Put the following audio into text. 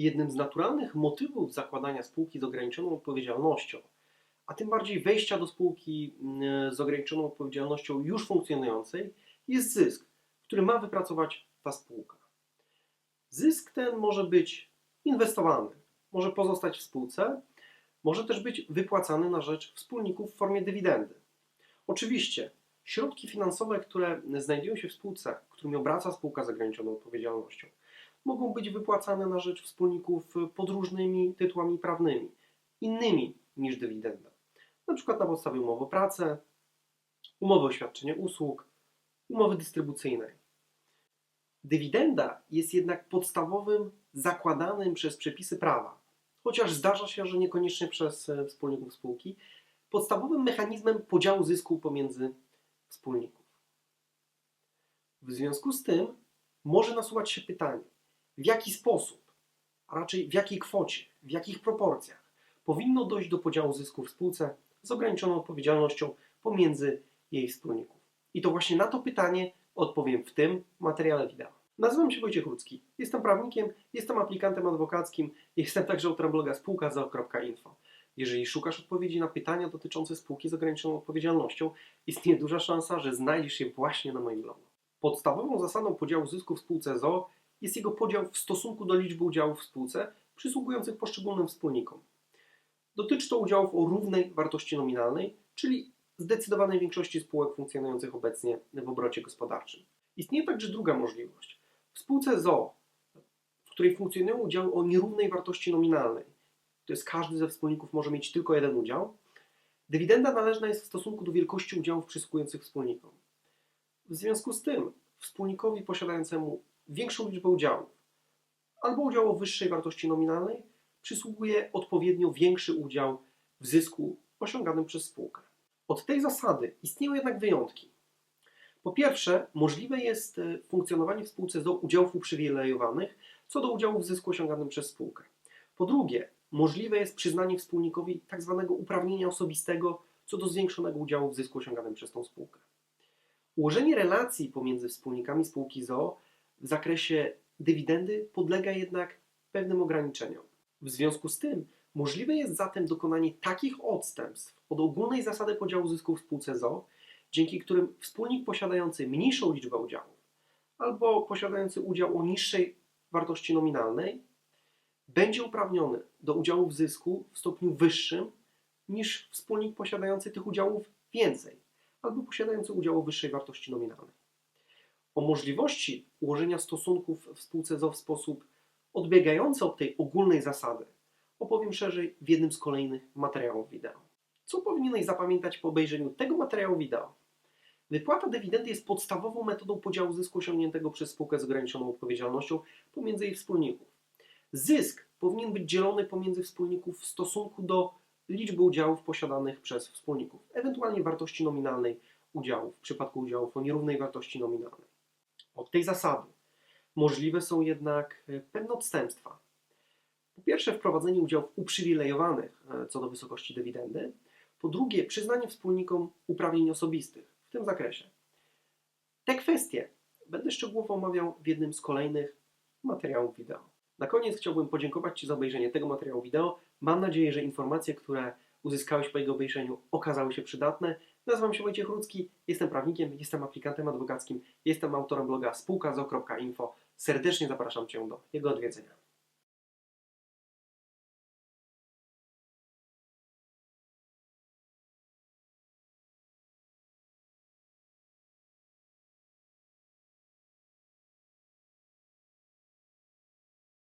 Jednym z naturalnych motywów zakładania spółki z ograniczoną odpowiedzialnością, a tym bardziej wejścia do spółki mm, z ograniczoną odpowiedzialnością już funkcjonującej, jest zysk, który ma wypracować ta spółka. Zysk ten może być inwestowany, może pozostać w spółce, może też być wypłacany na rzecz wspólników w formie dywidendy. Oczywiście środki finansowe, które znajdują się w spółce, którymi obraca spółka z ograniczoną odpowiedzialnością, mogą być wypłacane na rzecz wspólników pod różnymi tytułami prawnymi, innymi niż dywidenda. Na przykład na podstawie umowy o pracę, umowy o świadczenie usług, umowy dystrybucyjnej. Dywidenda jest jednak podstawowym, zakładanym przez przepisy prawa, chociaż zdarza się, że niekoniecznie przez e, wspólników spółki, podstawowym mechanizmem podziału zysku pomiędzy wspólników. W związku z tym może nasuwać się pytanie, w jaki sposób, a raczej w jakiej kwocie, w jakich proporcjach powinno dojść do podziału zysku w spółce z ograniczoną odpowiedzialnością pomiędzy jej wspólników. I to właśnie na to pytanie odpowiem w tym materiale wideo. Nazywam się Wojciech Rudzki, jestem prawnikiem, jestem aplikantem adwokackim, jestem także autorem bloga spółka.zo.info. Jeżeli szukasz odpowiedzi na pytania dotyczące spółki z ograniczoną odpowiedzialnością, istnieje duża szansa, że znajdziesz je właśnie na moim blogu. Podstawową zasadą podziału zysku w spółce ZO jest jego podział w stosunku do liczby udziałów w spółce przysługujących poszczególnym wspólnikom. Dotyczy to udziałów o równej wartości nominalnej, czyli zdecydowanej większości spółek funkcjonujących obecnie w obrocie gospodarczym. Istnieje także druga możliwość. W spółce ZO, w której funkcjonują udziały o nierównej wartości nominalnej, to jest każdy ze wspólników może mieć tylko jeden udział, dywidenda należna jest w stosunku do wielkości udziałów przysługujących wspólnikom. W związku z tym wspólnikowi posiadającemu większą liczbę udziałów albo udział o wyższej wartości nominalnej przysługuje odpowiednio większy udział w zysku osiąganym przez spółkę. Od tej zasady istnieją jednak wyjątki. Po pierwsze, możliwe jest e, funkcjonowanie w spółce do udziałów uprzywilejowanych co do udziału w zysku osiąganym przez spółkę. Po drugie, możliwe jest przyznanie wspólnikowi tzw. uprawnienia osobistego co do zwiększonego udziału w zysku osiąganym przez tą spółkę. Ułożenie relacji pomiędzy wspólnikami spółki ZOO w zakresie dywidendy podlega jednak pewnym ograniczeniom. W związku z tym możliwe jest zatem dokonanie takich odstępstw od ogólnej zasady podziału zysków w spółce ZOO, dzięki którym wspólnik posiadający mniejszą liczbę udziałów albo posiadający udział o niższej wartości nominalnej będzie uprawniony do udziału w zysku w stopniu wyższym niż wspólnik posiadający tych udziałów więcej albo posiadający udział o wyższej wartości nominalnej. O możliwości ułożenia stosunków w spółce ZO w sposób odbiegający od tej ogólnej zasady opowiem szerzej w jednym z kolejnych materiałów wideo. Co powinieneś zapamiętać po obejrzeniu tego materiału wideo? Wypłata dywidendy jest podstawową metodą podziału zysku osiągniętego przez spółkę z ograniczoną odpowiedzialnością pomiędzy jej wspólników. Zysk powinien być dzielony pomiędzy wspólników w stosunku do liczby udziałów posiadanych przez wspólników, ewentualnie wartości nominalnej udziałów w przypadku udziałów o nierównej wartości nominalnej. Od tej zasady możliwe są jednak e, pewne odstępstwa. Po pierwsze, wprowadzenie udziałów uprzywilejowanych e, co do wysokości dywidendy. Po drugie, przyznanie wspólnikom uprawnień osobistych w tym zakresie. Te kwestie będę szczegółowo omawiał w jednym z kolejnych materiałów wideo. Na koniec chciałbym podziękować Ci za obejrzenie tego materiału wideo. Mam nadzieję, że informacje, które uzyskałeś po jego obejrzeniu okazały się przydatne. Nazywam się Wojciech Rudzki, jestem prawnikiem, jestem aplikantem adwokackim, jestem autorem bloga spółka.zo.info. Serdecznie zapraszam Cię do jego odwiedzenia.